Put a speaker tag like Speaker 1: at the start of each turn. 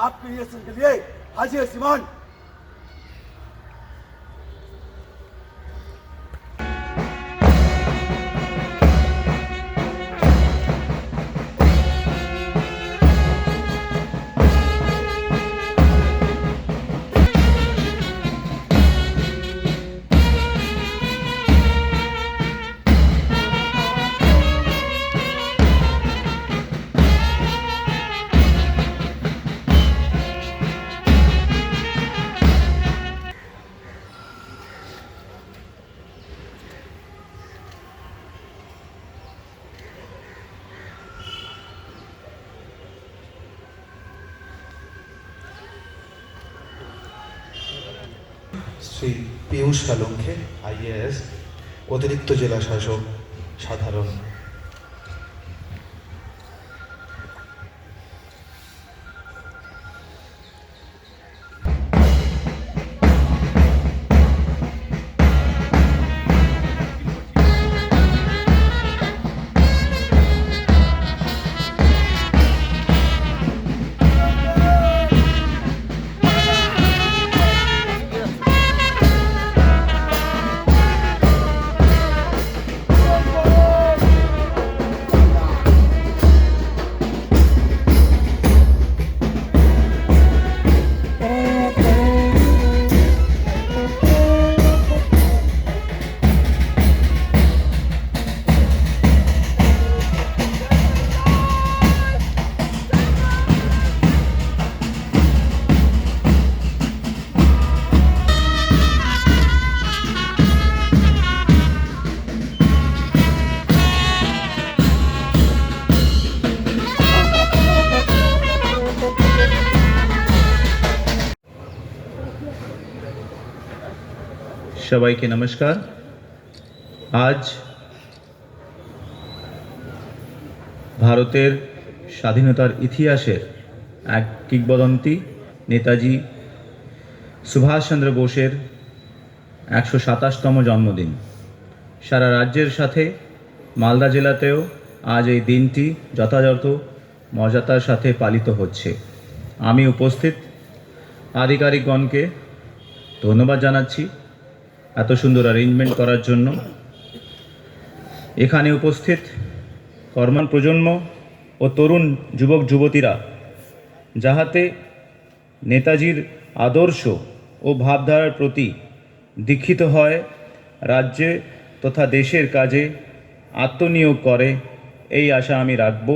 Speaker 1: आपके रिएक्शन के लिए हाजिर सिमान
Speaker 2: শ্রী পীয়ূষ সালঙ্কে আইএএস অতিরিক্ত জেলা শাসক সাধারণ।
Speaker 3: সবাইকে নমস্কার। আজ ভারতের স্বাধীনতার ইতিহাসের এক কিংবদন্তি নেতাজি সুভাষচন্দ্র বোসের একশো সাতাশতম জন্মদিন। সারা রাজ্যের সাথে, মালদা জেলাতেও আজ এই দিনটি যথাযথ মর্যাদার সাথে পালিত হচ্ছে। আমি উপস্থিত আধিকারিকগণকে ধন্যবাদ জানাচ্ছি। এত সুন্দর অ্যারেঞ্জমেন্ট করার জন্য। এখানে উপস্থিত কর্মান প্রজন্ম ও তরুণ যুবক যুবতীরা, যাহাতে নেতাজির আদর্শ ও ভাবধারার প্রতি দীক্ষিত হয়, রাজ্যে তথা দেশের কাজে আত্মনিয়োগ করে, এই আশা আমি রাখব।